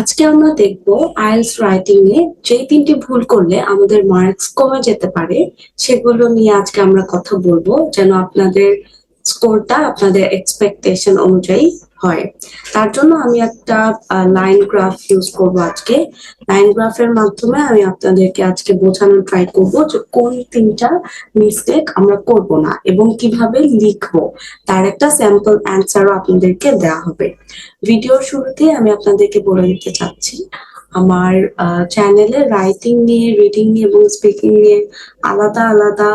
আজকে আমরা দেখব আইলস রাইটিং এ যে তিনটি ভুল করলে আমাদের মার্কস কমে যেতে পারে, সেগুলো নিয়ে আজকে আমরা কথা বলব। যেন আপনাদের স্কোরটা, আপনাদের এক্সপেকটেশন অনুযায়ী হয়। তার জন্য আমি একটা লাইন গ্রাফ ইউজ করব আজকে। লাইন গ্রাফের মাধ্যমে আমি আপনাদেরকে আজকে বোঝানোর ট্রাই করব যে কোন তিনটা মিস্টেক আমরা করব না এবং কীভাবে লিখব। তার একটা স্যাম্পল অ্যান্সারও আপনাদেরকে দেওয়া হবে। ভিডিওর শুরুতে আমি আপনাদেরকে বলে দিতে চাচ্ছি, আমার চ্যানেলে রাইটিং নিয়ে রিডিং নিয়ে এবং স্পিকিং নিয়ে আলাদা আলাদা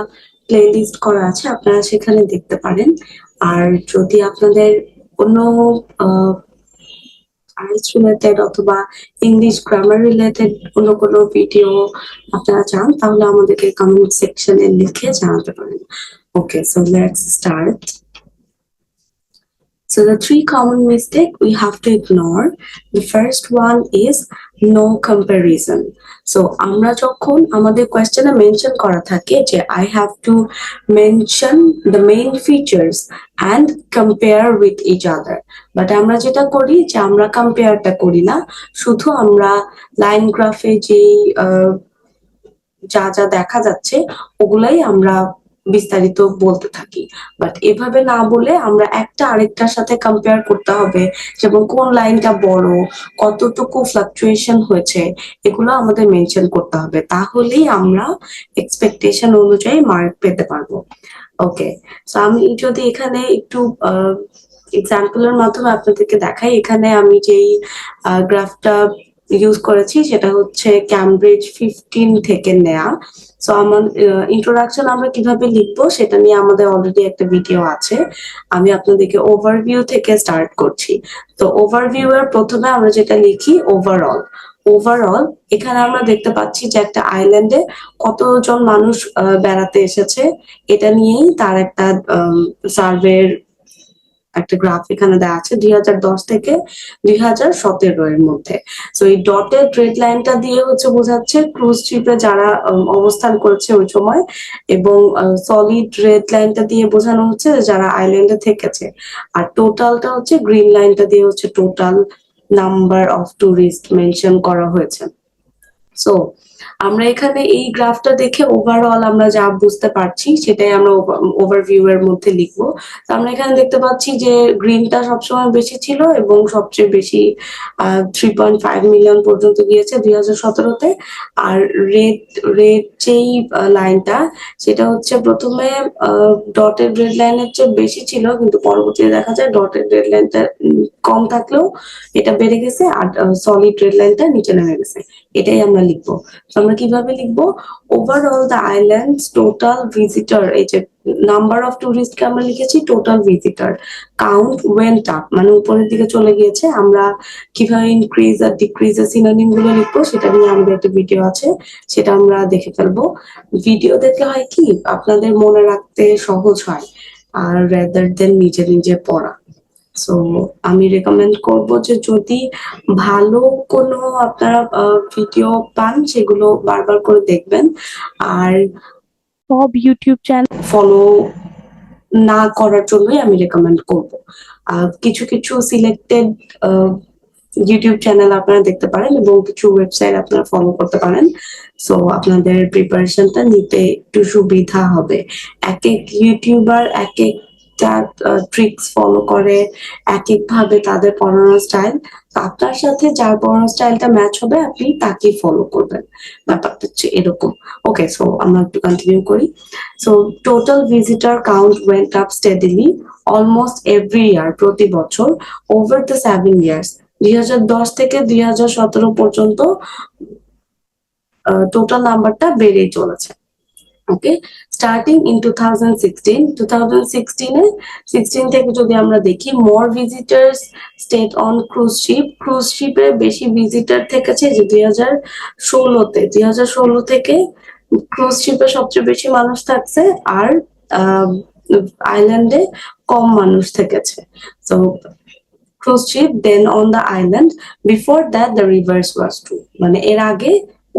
প্লেলিস্ট করা আছে, আপনারা সেখানে দেখতে পারেন। আর যদি আপনাদের কোনো আইস রিলেটেড অথবা ইংলিশ গ্রামার রিলেটেড কোনো কোনো ভিডিও আপনারা চান, তাহলে আমাদেরকে কমেন্ট সেকশনে লিখে জানাতে পারেন। Okay so let's start So the three common mistake we have to ignore. The first one is no comparison. So আমরা যখন আমাদের কোয়েশ্চেনে মেনশন করা থাকে যে I have to mention the main features and compare with each other. But আমরা যেটা করি যে আমরা কম্পেয়ারটা করি না শুধু আমরা লাইন গ্রাফে যেই যা যা দেখা যাচ্ছে ওগুলাই আমরা বিস্তারিত বলতে থাকি। বাট এভাবে না বলে আমরা একটা আরেকটার সাথে কম্পেয়ার করতে হবে যেমন কোন লাইনটা বড়, কতটুকু ফ্লাকচুয়েশন হয়েছে, এগুলো আমাদের মেনশন করতে হবে। তাহলেই আমরা এক্সপেকটেশন অনুযায়ী মার্ক পেতে পারব। ওকে সো আমি যদি এখানে একটু এক্সাম্পলের মাধ্যমে আপনাদেরকে দেখাই। এখানে আমি যেই গ্রাফটা ইউজ করেছি সেটা হচ্ছে ক্যামব্রিজ ফিফটিন থেকে নেয়া। সো আমার ইন্ট্রোডাকশন আমরা কীভাবে লিখব সেটা নিয়ে আমাদের অলরেডি একটা ভিডিও আছে। আমি আপনাদেরকে ওভারভিউ থেকে স্টার্ট করছি। তো ওভারভিউ এর প্রথমে আমরা যেটা লিখি ওভারঅল ওভারঅল এখানে আমরা দেখতে পাচ্ছি যে একটা আইল্যান্ডে কতজন মানুষ বেড়াতে এসেছে। এটা নিয়েই তার একটা সার্ভের একটা গ্রাফ এখানে দেওয়া আছে দুই হাজার দশ থেকে দুই হাজার সতেরো এর মধ্যে। তো এই ডটেড রেড লাইনটা দিয়ে হচ্ছে বোঝাচ্ছে ক্রুজ শিপে যারা অবস্থান করেছে ওই সময় এবং সলিড রেড লাইনটা দিয়ে বোঝানো হচ্ছে যারা আইল্যান্ডে থেকেছে। আর টোটালটা হচ্ছে গ্রিন লাইনটা দিয়ে হচ্ছে total number of tourist mention করা হয়েছে। সো আমরা এখানে এই গ্রাফটা দেখে ওভারঅল আমরা যা বুঝতে পারছি, সেটাই আমরা ওভারভিউ এর মধ্যে লিখব। তো আমরা এখানে দেখতে পাচ্ছি যে গ্রিনটা সবসময় বেশি ছিল এবং সবচেয়ে বেশি থ্রি পয়েন্ট ফাইভ মিলিয়ন পর্যন্ত গিয়েছে দুই হাজার সতেরোতে। আর রেড রেড যেই লাইনটা সেটা হচ্ছে প্রথমে ডটেড রেড লাইনের চেয়ে বেশি ছিল, কিন্তু পরবর্তীতে দেখা যায় ডটেড রেড লাইনটা কম থাকলেও এটা বেড়ে গেছে আর সলিড রেড লাইনটা নিচে নেমে গেছে। এটাই আমরা লিখব। আমরা কীভাবে লিখব? Overall the island total visitor এই যে নাম্বার অফ টুরিস্টকে আমরা লিখেছি total visitor count went up মানে উপরের দিকে চলে গিয়েছে, আমরা কীভাবে ইনক্রিজ আর ডিক্রিজ এর সিনোনিমগুলো লিখব, সেটা নিয়ে আমাদের একটা ভিডিও আছে, সেটা আমরা দেখে ফেলব। ভিডিও দেখলে হয় কি, আপনাদের মনে রাখতে সহজ হয়, আর রেদার দেন নিজে নিজে পড়া। সো আমি রেকমেন্ড করব যে যদি ভালো কোনো আপনারা ভিডিও পান সেগুলো বারবার করে দেখবেন। আর সব ইউটিউব চ্যানেল ফলো না করার জন্যই আমি রেকমেন্ড করব। কিছু কিছু সিলেক্টেড ইউটিউব চ্যানেল আপনারা দেখতে পারেন এবং কিছু ওয়েবসাইট আপনারা ফলো করতে পারেন। সো আপনাদের প্রিপারেশনটা নিতে একটু সুবিধা হবে। এক এক ইউটিউবার এক এক একটা ট্রিক্স ফলো করে এক এক ভাবে তাদের পড়ানোর স্টাইল আপনার সাথে যার পড়ানোর স্টাইলটা ম্যাচ হবে, আপনি তাকেই ফলো করবেন। ব্যাপারটা হচ্ছে এরকম। ওকে সো আমরা একটু কন্টিনিউ করি। So total visitor count went up steadily almost every year প্রতি বছর ওভার দ্য সেভেন ইয়ার্স দুই দশ থেকে দুই সতেরো পর্যন্ত টোটাল নাম্বারটা বেড়েই চলেছে। Okay starting in two thousand sixteen two thousand সিক্সটিনে sixteen থেকে যদি আমরা দেখি more visitors stayed on cruise ship cruise শিপে বেশি ভিজিটার থেকেছে যে দুই হাজার ষোলোতে, দুই হাজার ষোলো থেকে ক্রুজ শিপে সবচেয়ে বেশি মানুষ থাকছে আর আইল্যান্ডে কম মানুষ থেকেছে। তো cruise ship then on the island before that the reverse was true মানে এর আগে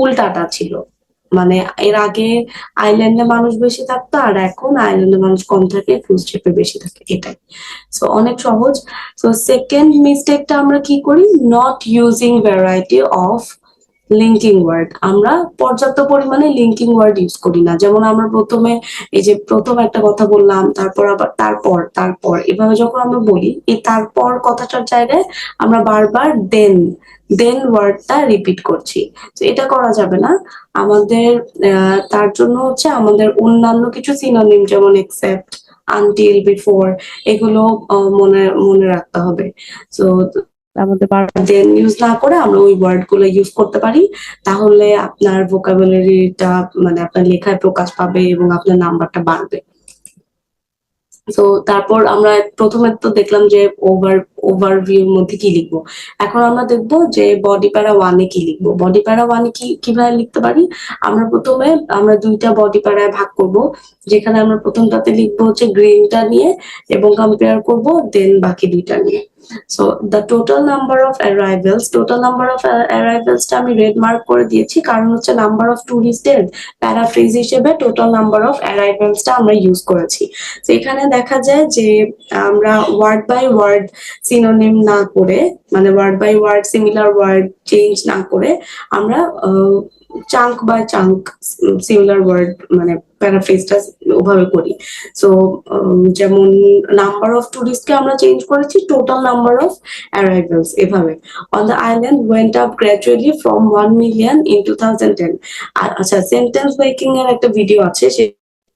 উল্টাটা ছিল। মানে এর আগে আইল্যান্ডে মানুষ বেশি থাকতো, আর এখন আইল্যান্ডে মানুষ কম থাকে ক্রুজ শিপে বেশি থাকে, এটাই। সো অনেক সহজ। সো সেকেন্ড মিস্টেকটা আমরা কি করি? Not using variety of linking word আমরা পর্যাপ্ত পরিমাণে লিঙ্কিং ওয়ার্ড ইউজ করি না। যেমন আমরা প্রথমে এই যে প্রথম একটা কথা বললাম, তারপর আবার তারপর তারপর। এভাবে যখন আমরা বলি, এই তারপর কথাটার জায়গায় আমরা বারবার দেন দেন ওয়ার্ডটা রিপিট করছি। তো এটা করা যাবে না। আমাদের তার জন্য হচ্ছে আমাদের অন্যান্য কিছু সিনোনিম যেমন এক্সেপ্ট আনটিল বিফোর এগুলো মনে মনে রাখতে হবে। তো আমাদের দেন ইউজ না করে আমরা ওই ওয়ার্ডগুলো ইউজ করতে পারি। তাহলে আপনার ভোকাবুলারিটা মানে আপনার লেখায় প্রকাশ পাবে এবং আপনার নাম্বারটা বাড়বে। তো তারপর আমরা প্রথমে তো দেখলাম যে ওভার ওভারভিউর মধ্যে কি লিখব? এখন আমরা দেখব যে বডি প্যারা ওয়ানে কি লিখব? বডি প্যারা ওয়ানে কি, কীভাবে লিখতে পারি? আমরা প্রথমে, আমরা দুইটা বডি প্যারায় ভাগ করব। যেখানে আমরা প্রথমটাতে লিখব হচ্ছে গ্রিনটা নিয়ে এবং কম্পেয়ার করব দেন বাকি দুইটা নিয়ে। So the total number of arrivals total number of অ্যারাইভেলসটা আমি রেড মার্ক করে দিয়েছি। কারণ হচ্ছে নাম্বার অফ টুরিস্টের প্যারাফ্রেজ হিসেবে টোটাল নাম্বার অফ অ্যারাইভেলসটা আমরা ইউজ করেছি। তো এখানে দেখা যায় যে আমরা ওয়ার্ড বাই ওয়ার্ড সিনোনিম না করে মানে word by word similar word change না করে, আমরা chunk by chunk similar word মানে প্যারাফ্রেজটা ওভাবে করি। সো যেমন নাম্বার অফ টুরিস্টকে আমরা চেঞ্জ করেছি টোটাল নাম্বার অফ অ্যারাইভেলস এভাবে। On the island went up gradually from one million in two thousand ten আচ্ছা সেন্টেন্স মেকিং এর একটা ভিডিও আছে, সে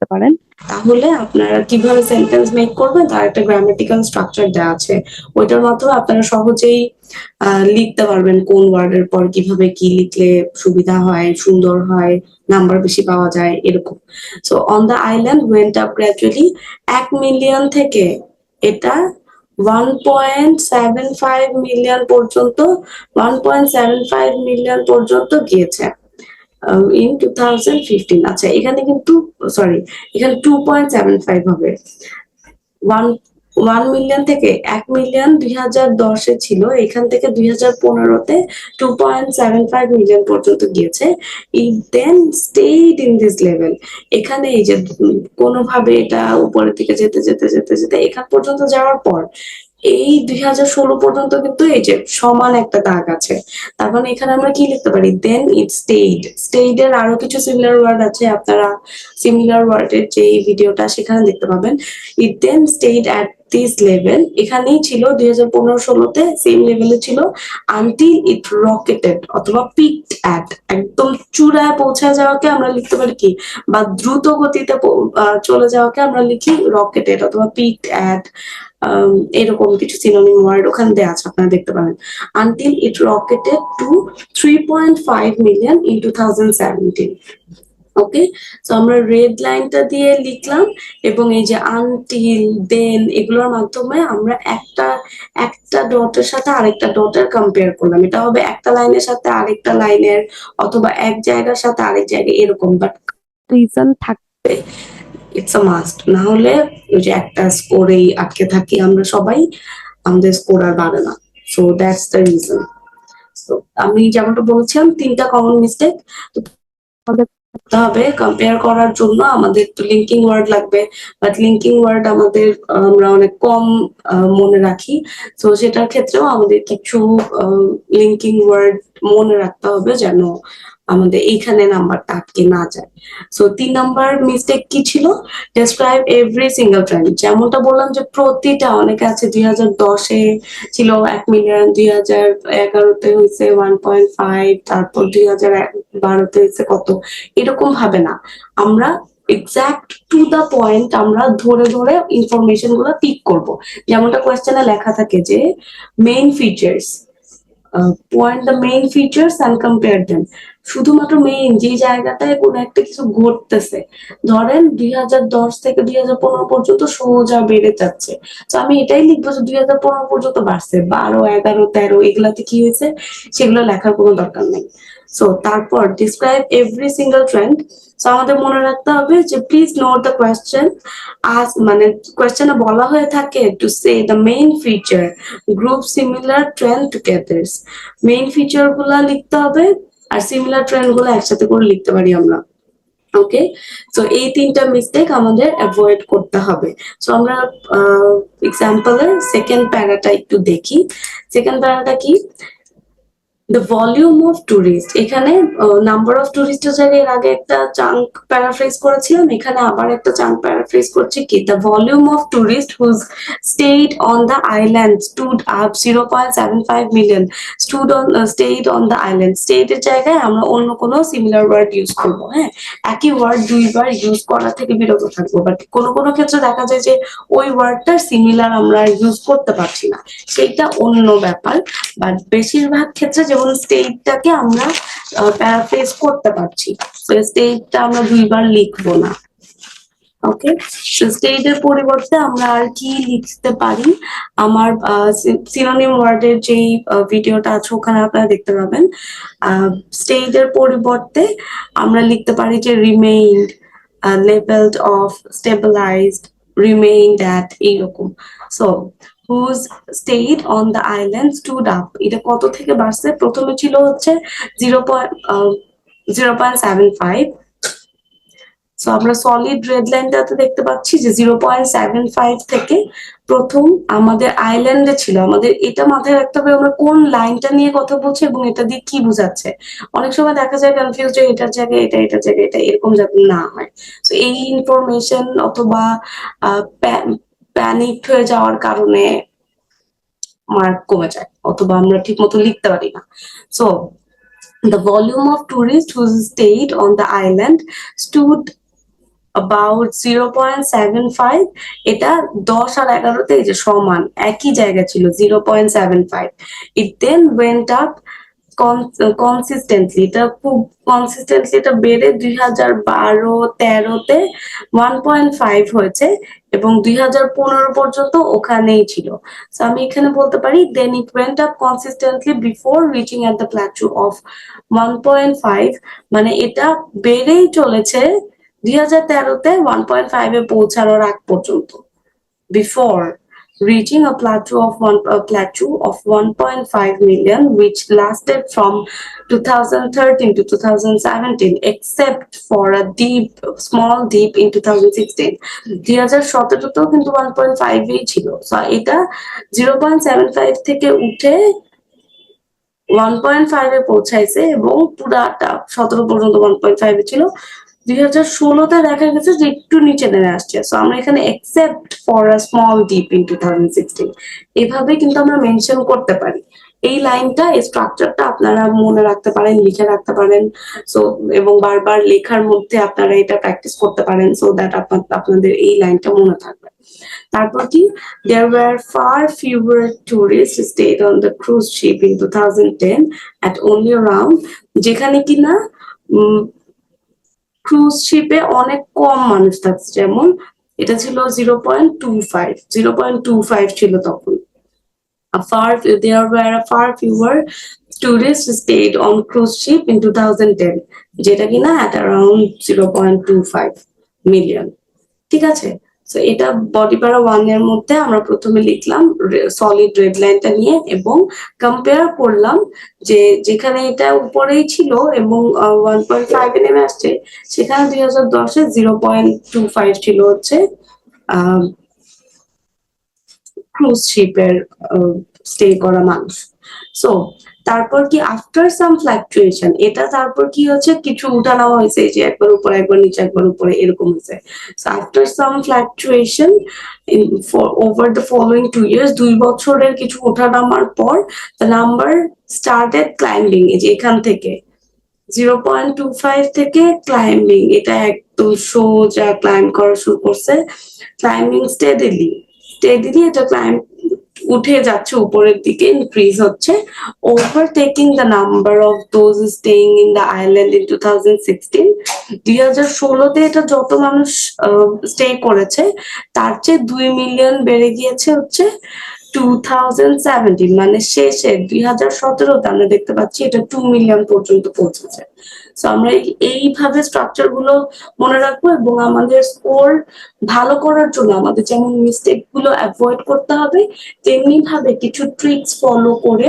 করতে পারেন। তাহলে আপনারা কীভাবে সেন্টেন্স মেক করবেন, তার একটা গ্রামাটিক্যাল স্ট্রাকচার দেওয়া আছে। ওইটার মাধ্যমে আপনারা সহজেই লিখতে পারবেন কোন ওয়ার্ডের পর কীভাবে কি লিখলে সুবিধা হয়, সুন্দর হয় নাম্বার বেশি পাওয়া যায়, এরকম। So on the island went up gradually এক মিলিয়ন থেকে এটা one point seven five million পর্যন্ত one point seven five million পর্যন্ত গিয়েছে। ইন টু থাউজেন্ড ফিফটিন আচ্ছা এখানে কিন্তু সরি এখানে টু পয়েন্ট সেভেন ফাইভ হবে। ওয়ান ওয়ান মিলিয়ন থেকে এক মিলিয়ন দুই হাজার দশে ছিল, এখান থেকে দুই হাজার পনেরোতে two point seven five million পর্যন্ত গিয়েছে। It then stayed in this level এখানে এই যে, কোনোভাবে এটা উপরের দিকে যেতে যেতে যেতে যেতে, এখান পর্যন্ত যাওয়ার পর এই দুই হাজার ষোলো পর্যন্ত কিন্তু এই যে সমান একটা দাগ আছে। তার মানে এখানে আমরা কি লিখতে পারি? দেন ইট স্টেড স্টেড এর আরও কিছু সিমিলার ওয়ার্ড আছে, আপনারা সিমিলার ওয়ার্ডের যে ভিডিওটা সেখানে দেখতে পাবেন। It then stayed at this level এখানেই ছিল দুই হাজার পনেরো ষোলোতে সেম লেভেলে ছিল আনটিল ইট রকেটেড অথবা পিকড অ্যাট একদম চূড়ায় পৌঁছায় যাওয়াকে আমরা লিখতে পারি কি? বা দ্রুত গতিতে চলে যাওয়াকে আমরা লিখি রকেটেড অথবা পিকড অ্যাট এরকম কিছু সিনোনিম ওয়ার্ড ওখানে দেওয়া আছে, আপনারা দেখতে পারেন until it rocketed to three point five million in two thousand seventeen okay তো আমরা রেড লাইনটা দিয়ে লিখলাম, এবং এই যে আনটিল দেন এগুলোর মাধ্যমে আমরা একটা একটা ডটের সাথে আরেকটা ডটের কম্পেয়ার করলাম। এটা হবে একটা লাইনের সাথে আরেকটা লাইনের, অথবা এক জায়গার সাথে আরেক জায়গায় এরকম বাট রিজন থাকবে। ইটস আ মাস্ট না হলে ওই যে একটা স্কোরেই আটকে থাকি আমরা সবাই, আমাদের স্কোর আর বাড়ে না। সো দ্যাটস দ্য রিজন তো আমি যেমনটা বলছিলাম, তিনটা কমন মিস্টেক করতে হবে। কম্পেয়ার করার জন্য আমাদের তো লিঙ্কিং ওয়ার্ড লাগবে। বাট লিঙ্কিং ওয়ার্ড আমাদের, আমরা অনেক কম মনে রাখি। তো সেটার ক্ষেত্রেও আমাদের কিছু লিঙ্কিং ওয়ার্ড মনে রাখতে হবে যেন আমাদের এইখানে নাম্বারটা আটকে না যায়। সো তিন নাম্বার মিস্টেক কি ছিল? ডেসক্রাইব এভরি সিঙ্গেল ট্রেন্ড যেমনটা বললাম যে প্রতিটা অনেকে আছে দুই হাজার দশে ছিল এক মিলিয়ন দুই হাজার এগারোতে হয়েছে ওয়ান পয়েন্ট ফাইভ তারপর দুই হাজার বারোতে হয়েছে কত? এরকম ভাবে না। আমরা এক্সাক্ট টু দা পয়েন্ট আমরা ধরে ধরে ইনফরমেশনগুলো পিক করব। যেমনটা কোয়েশ্চেনে লেখা থাকে যে main features point the main features and compare then শুধুমাত্র মেইন যে জায়গাটায় কোনো একটা কিছু ঘটতেছে। ধরেন, দুই হাজার দশ থেকে দুই হাজার পনেরো পর্যন্ত সোজা বেড়ে যাচ্ছে। তো আমি এটাই লিখব যে দুই হাজার পনেরো পর্যন্ত বাড়ছে। বারো, এগারো, তেরো, এগুলাতে কি হয়েছে? সেগুলো লেখার কোনো দরকার নেই। সো তারপর describe every single trend so আমাদের মনে রাখতে হবে যে প্লিজ নোট দ্য কোয়েশ্চেন আস মানে কোয়েশ্চেনে বলা হয়ে থাকে to say the main feature group similar trend together main ফিচারগুলা লিখতে হবে আর সিমিলার ট্রেন্ডগুলো একসাথে করে লিখতে পারি আমরা। ওকে তো এই তিনটা মিস্টেক আমাদের অ্যাভয়েড করতে হবে। সো আমরা এক্সাম্পলের সেকেন্ড প্যারাটা একটু দেখি। সেকেন্ড প্যারাটা কি? দ্য ভলিউম অফ টুরিস্ট এখানে নাম্বার অফ টুরিস্টের জায়গায় এর আগে একটা চাঙ্ক প্যারাফ্রেজ করেছিলাম এখানে আবার একটা চাঙ্ক প্যারাফ্রেজ করছি কি? The volume of tourist whose stayed on the island stood up 0.75 million. Stood on uh, stayed on the island. Stayed এর জায়গায় আমরা অন্য কোনো সিমিলার ওয়ার্ড ইউজ করব হ্যাঁ? একই ওয়ার্ড দুইবার ইউজ করা থেকে বিরত থাকব বাট কোনো কোনো ক্ষেত্রে দেখা যায় যে ওই ওয়ার্ডটার সিমিলার আমরা ইউজ করতে পারছি না। সেইটা অন্য ব্যাপার বাট বেশিরভাগ ক্ষেত্রে স্টেটটাকে আমরা প্যারাফ্রেজ করতে পারছি। তো স্টেটটা আমরা দুইবার লিখব না। ওকে স্টেটের পরিবর্তে আমরা আর কি লিখতে পারি? আমার সিনোনিম ওয়ার্ডের যেই ভিডিওটা আছে, ওখানে আপনারা দেখতে পাবেন। স্টেটের পরিবর্তে আমরা লিখতে পারি যে remained levelled off stabilised remained at এইরকম। So whose stayed on the island stood up এটা কত থেকে বাড়ছে? প্রথমে ছিল হচ্ছে zero point zero point seven five. So আমরা সলিড রেড লাইনটাতে দেখতে পাচ্ছি যে জিরো পয়েন্ট সেভেন ফাইভ থেকে প্রথম আমাদের আইল্যান্ডে ছিল। আমাদের এটা মাথায় রাখতে হবে আমরা কোন লাইনটা নিয়ে কথা বলছি এবং এটা দিয়ে কি বোঝাচ্ছে। অনেক সময় দেখা যায় কনফিউজ যে এটার জায়গায় এটা, এটার জায়গায় এটা, এরকম যাতে না হয়। তো এই ইনফরমেশন অথবা প্যানিক হয়ে যাওয়ার কারণে মার্ক কমে যায়, অথবা আমরা ঠিক মতো লিখতে পারি না। So the volume of the volume of tourists who stayed on the island stood about 0.75 এটা দশ আর এগারোতে যে সমান, একই জায়গা ছিল zero point seven 0.75 it then went up consistently এটা খুব কনসিস্টেন্টলি এটা বেড়ে দুই হাজার বারো, তেরোতে ওয়ান পয়েন্ট ফাইভ হয়েছে এবং দুই হাজার পনেরো পর্যন্ত ওখানেই ছিল। তো আমি এখানে বলতে পারি then it went up consistently before reaching at the plateau of one point five মানে এটা বেড়েই চলেছে দুই হাজার তেরোতে ওয়ান পয়েন্ট ফাইভে পৌঁছানোর আগ পর্যন্ত। Before reaching a plateau of one a plateau of 1.5 million which lasted from 2013 to 2017 except for a deep small dip in 2016 2017 তেও কিন্তু 1.5 এই ছিল সো এটা 0.75 থেকে উঠে 1.5 এ পৌঁছাইছে এবং পুরাটা 17 পর্যন্ত 1.5 এ ছিল দুই হাজার ষোলোতে দেখা গেছে যে একটু নিচে নেমে আসছে। সো আমরা এখানে except for a small dip in two thousand sixteen এভাবে কিন্তু আমরা মেনশন করতে পারি। এই লাইনটা, এই স্ট্রাকচারটা আপনারা মনে রাখতে পারেন, লিখে রাখতে পারেন। সো এবং বারবার লেখার মধ্যে আপনারা এটা প্র্যাকটিস করতে পারেন সো দ্যাট আপনাদের এই লাইনটা মনে থাকবে। তারপর কি? There were far fewer tourists stayed on the cruise ship in 2010 at only around, যেখানে কিনা ক্রুজ শিপে অনেক কম মানুষ থাকছে যেমন এটা ছিল zero point two five zero point two five ছিল তখন far there were far fewer tourists stayed on cruise ship in 2010 যেটা কিনা at around 0.25 million ঠিক আছে তো এটা বডি পারা ওয়ানের মধ্যে আমরা প্রথমে লিখলাম সলিড রেড লাইনটা নিয়ে এবং কম্পেয়ার করলাম যে যেখানে এটা উপরেই ছিল এবং ওয়ান পয়েন্ট ফাইভ এ নেমে আসছে, সেখানে দুই হাজার দশে জিরো পয়েন্ট টু ফাইভ ছিল হচ্ছে ক্রুজ শিপের স্টে করা মানুষ। সো তারপর কি আফটার সাম ফ্লাকচুয়েশন এটা তারপর কি হচ্ছে? কিছু উঠানামা হয়েছে যে একবার উপরে, একবার নিচে, একবার উপরে, এরকম হয়েছে। After some fluctuation over the following two years দুই বছরের কিছু ওঠানামার পর দ্য নাম্বার স্টার্টেড ক্লাইম্বিং এই যে এখান থেকে। জিরো পয়েন্ট টু ফাইভ থেকে ক্লাইম্বিং এটা একদম সোজা ক্লাইম্ব করা শুরু করছে। ক্লাইম্বিং স্টেডিলি স্টেডিলি এটা ক্লাইম্ব উঠে যাচ্ছে, উপরের দিকে ইনক্রিজ হচ্ছে। Overtaking the number of those staying in the island in two thousand sixteen দুই হাজার এটা যত মানুষ স্টে করেছে, তার চেয়ে দুই মিলিয়ন বেড়ে গিয়েছে হচ্ছে টু সেভেন্টিন মানে শেষে দুই হাজার সতেরোতে আমরা দেখতে পাচ্ছি এটা টু মিলিয়ন পর্যন্ত পৌঁছেছে। তো আমরা এইভাবে স্ট্রাকচারগুলো মনে রাখব এবং আমাদের স্কোর ভালো করার জন্য আমাদের যেমন মিস্টেকগুলো অ্যাভয়েড করতে হবে তেমনি ভাবে কিছু ট্রিক্স ফলো করে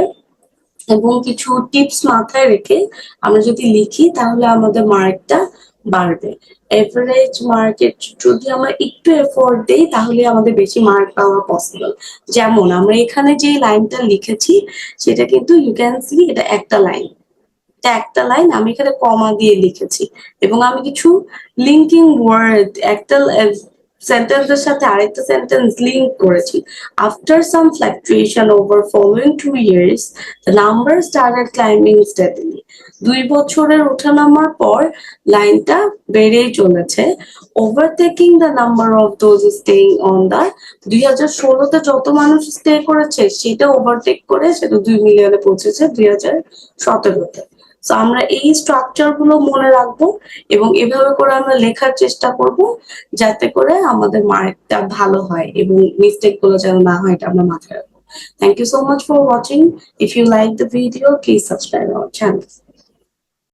এবং কিছু টিপস মাথায় রেখে আমরা যদি লিখি তাহলে আমাদের মার্কটা বাড়বে। এভারেজ মার্কেট যদি আমরা একটু এফোর্ট দিই তাহলে আমাদের বেশি মার্ক পাওয়া পসিবল যেমন আমরা এখানে যে লাইনটা লিখেছি, সেটা কিন্তু ইউ ক্যান সি এটা একটা লাইন এটা একটা লাইন আমি এখানে কমা দিয়ে লিখেছি। এবং আমি কিছু লিঙ্কিং ওয়ার্ড একটা সেন্টেন্সের সাথে আরেকটা সেন্টেন্স লিঙ্ক করেছি। After some fluctuation over following two years the number started climbing steadily দুই বছরের ওঠানামার পর লাইনটা বেড়েই চলেছে। Overtaking the number of those staying on the দুই হাজার ষোলোতে যত মানুষ স্টে করেছে, সেটা ওভারটেক করে সেটা দুই মিলিয়নে পৌঁছেছে দুই হাজার সতেরোতে। তো আমরা এই স্ট্রাকচারগুলো মনে রাখব এবং এভাবে করে আমরা লেখার চেষ্টা করব যাতে করে আমাদের মার্কটা ভালো হয় এবং মিস্টেকগুলো যেন না হয় এটা আমরা মাথায় রাখব। Thank you so much for watching if you like the video please subscribe our channel